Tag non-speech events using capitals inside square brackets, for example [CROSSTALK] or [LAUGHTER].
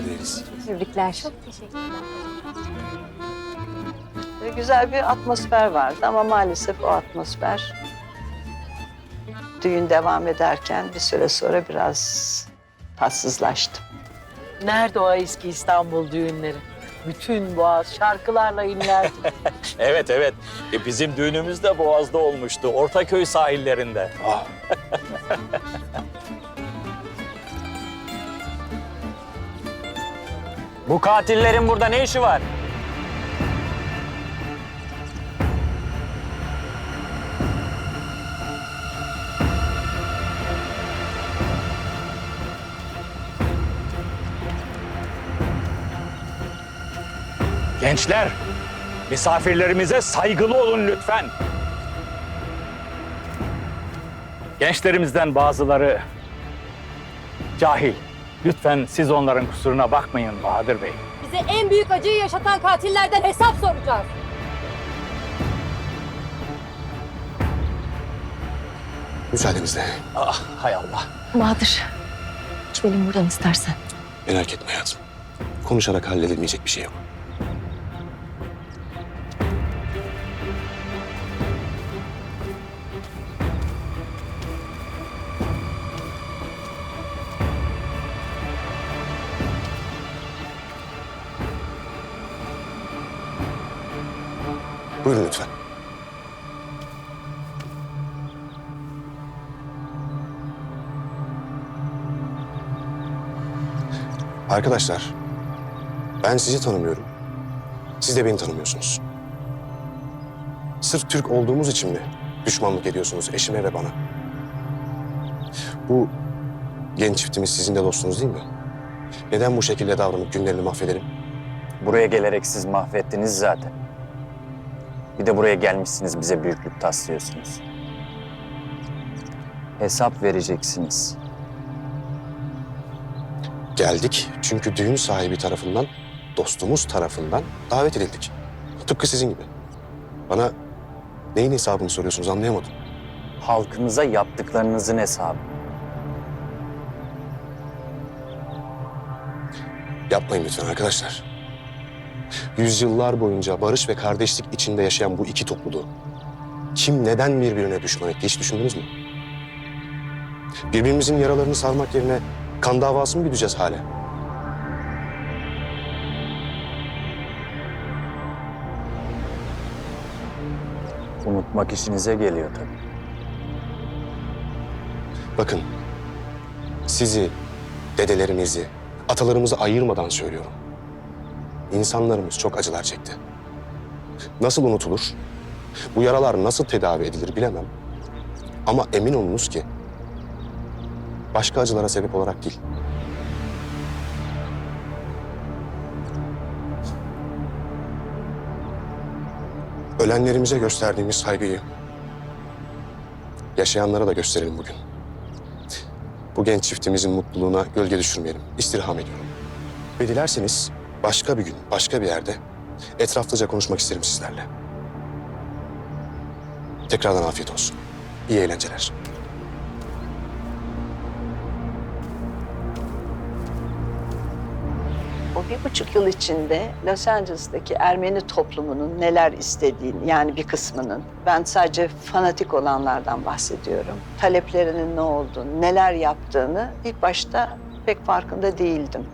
dileriz. Tebrikler. Ve güzel bir atmosfer vardı ama maalesef o atmosfer düğün devam ederken bir süre sonra biraz tatsızlaştı. Nerede o eski İstanbul düğünleri? Bütün boğaz şarkılarla inlerdi. [LAUGHS] Evet evet. E, bizim düğünümüz de Boğaz'da olmuştu. Ortaköy sahillerinde. Ah, Bu katillerin burada ne işi var? Gençler, misafirlerimize saygılı olun lütfen. Gençlerimizden bazıları cahil. Lütfen siz onların kusuruna bakmayın Bahadır Bey. Bize en büyük acıyı yaşatan katillerden hesap soracağız. müsaadenizle. Ah hay Allah. Bahadır, gidelim buradan istersen. Merak etme hayatım. Konuşarak halledilmeyecek bir şey yok. Buyurun lütfen. Arkadaşlar, ben sizi tanımıyorum. Siz de beni tanımıyorsunuz. Sırf Türk olduğumuz için mi düşmanlık ediyorsunuz eşime ve bana? Bu genç çiftimiz sizin de dostunuz değil mi? Neden bu şekilde davranıp günlerini mahvedelim? Buraya gelerek siz mahvettiniz zaten. Bir de buraya gelmişsiniz bize büyüklük taslıyorsunuz. Hesap vereceksiniz. Geldik çünkü düğün sahibi tarafından, dostumuz tarafından davet edildik. Tıpkı sizin gibi. Bana neyin hesabını soruyorsunuz anlayamadım. Halkınıza yaptıklarınızın hesabı. Yapmayın lütfen arkadaşlar. Yüzyıllar boyunca barış ve kardeşlik içinde yaşayan bu iki topluluğu kim neden birbirine düşman etti hiç düşündünüz mü? Birbirimizin yaralarını sarmak yerine kan davası mı güdeceğiz hala? Unutmak işinize geliyor tabii. Bakın, sizi, dedelerinizi, atalarımızı ayırmadan söylüyorum. İnsanlarımız çok acılar çekti. Nasıl unutulur, bu yaralar nasıl tedavi edilir bilemem. Ama emin olunuz ki başka acılara sebep olarak değil. Ölenlerimize gösterdiğimiz saygıyı yaşayanlara da gösterelim bugün. Bu genç çiftimizin mutluluğuna gölge düşürmeyelim. İstirham ediyorum. Ve dilerseniz başka bir gün, başka bir yerde etraflıca konuşmak isterim sizlerle. Tekrardan afiyet olsun. İyi eğlenceler. O bir buçuk yıl içinde Los Angeles'taki Ermeni toplumunun neler istediğini yani bir kısmının ben sadece fanatik olanlardan bahsediyorum. Taleplerinin ne olduğunu, neler yaptığını ilk başta pek farkında değildim.